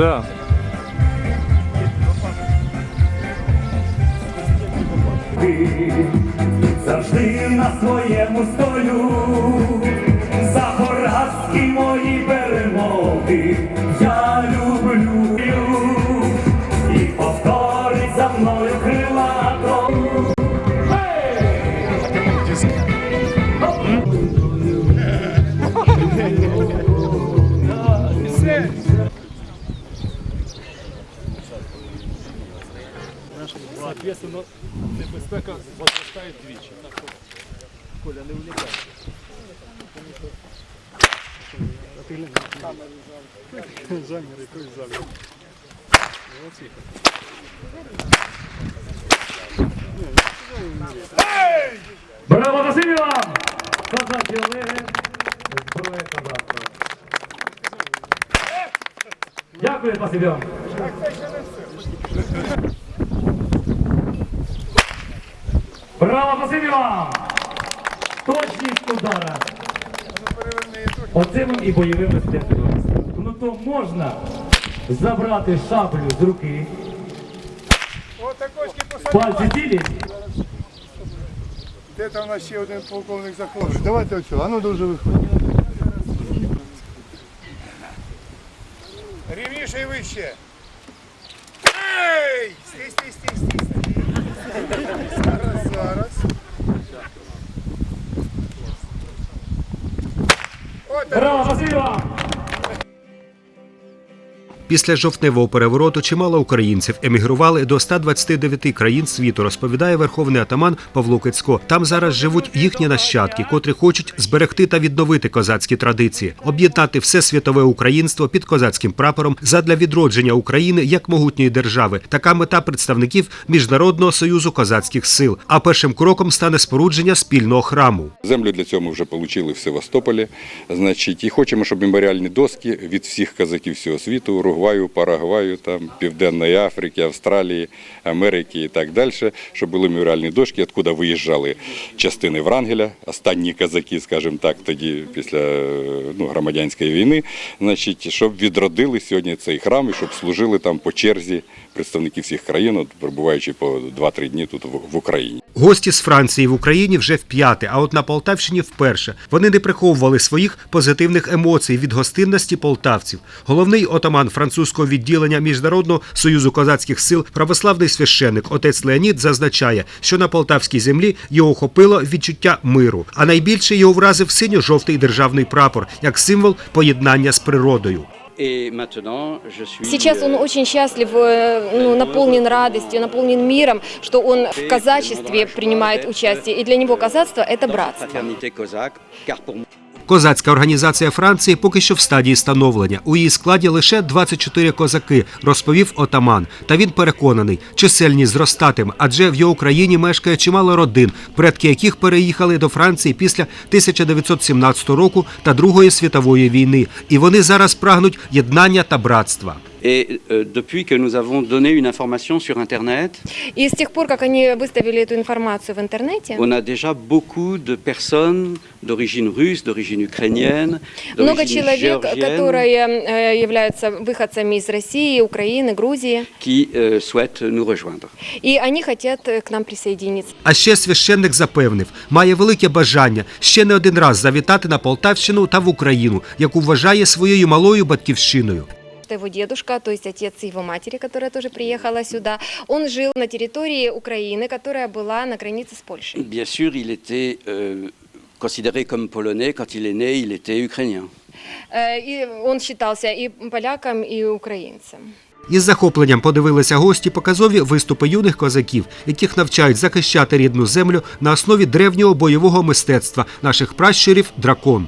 Да. завжди на своєму столю. За поразки мої перемоги я люблю і повторить за мною крилато. Соответственно, небезпека возростає двічі. Коля, не уникай. Замір, який замір. Браво, Василь вам! Козаки Олеги, зброя козацтва. Дякую, спасибі вам. Браво, спасибі вам! Точність удара. Оцим і бойовим мистецтвом. Ну то можна забрати шаблю з руки. Пальці цілі. Де там у нас ще один полковник заходить? Давайте оцю, а ну дуже виходить. Рівніше і вище. Ей! Стій, стій, стій, стій, стій. Зараз. Браво, спасибі вам! Після жовтневого перевороту чимало українців емігрували до 129 країн світу, розповідає верховний атаман Павло Кицько. Там зараз живуть їхні нащадки, котрі хочуть зберегти та відновити козацькі традиції, об'єднати все світове українство під козацьким прапором задля відродження України як могутньої держави. Така мета представників Міжнародного союзу козацьких сил. А першим кроком стане спорудження спільного храму. Землю для цього ми вже отримали в Севастополі. Значить, і хочемо, щоб меморіальні доски від всіх казаків всього світу, Уругваю, Парагваю, там, Південної Африки, Австралії, Америки і так далі, щоб були меморіальні дошки, откуда виїжджали частини Врангеля, останні казаки, скажімо так, тоді після е, ну, громадянської війни. Значить, щоб відродили сьогодні цей храм і щоб служили там по черзі представники всіх країн, от, перебуваючи по 2-3 дні тут в- Україні. Гості з Франції в Україні вже вп'яте, а от на Полтавщині вперше. Вони не приховували своїх позитивних емоцій від гостинності полтавців. Головний отаман французького відділення Міжнародного союзу козацьких сил, православний священик отець Леонід зазначає, що на полтавській землі його охопило відчуття миру, а найбільше його вразив синьо-жовтий державний прапор як символ поєднання з природою. Сейчас он очень счастлив, э, ну, наполнен радостью, наполнен миром, что он в казачестве принимает участие. И для него казацтво – это братство. Козацька організація Франції поки що в стадії становлення. У її складі лише 24 козаки, розповів отаман. Та він переконаний, чисельність зростатиме, адже в його країні мешкає чимало родин, предки яких переїхали до Франції після 1917 року та Другої світової війни. І вони зараз прагнуть єднання та братства et euh, depuis que nous avons donné une information sur Internet, И с тех пор, как они выставили эту информацию в интернете, on a déjà beaucoup de personnes d'origine russe, d'origine ukrainienne, много d'origine человек, géorgienne, которые э, являются выходцами из России, Украины, Грузии, qui euh, souhaitent nous rejoindre. и они хотят э, к нам присоединиться. А ще священник запевнив, має велике бажання ще не один раз завітати на Полтавщину та в Україну, яку вважає своєю малою батьківщиною. Что его дедушка, то есть отец его матери, которая тоже приехала сюда, он жил на территории Украины, которая была на границе с Польшей. Bien sûr, il était euh, considéré comme polonais. Quand il est né, il était ukrainien. Э, И он считался и поляком, и украинцем. Із захопленням подивилися гості показові виступи юних козаків, яких навчають захищати рідну землю на основі древнього бойового мистецтва наших пращурів дракон.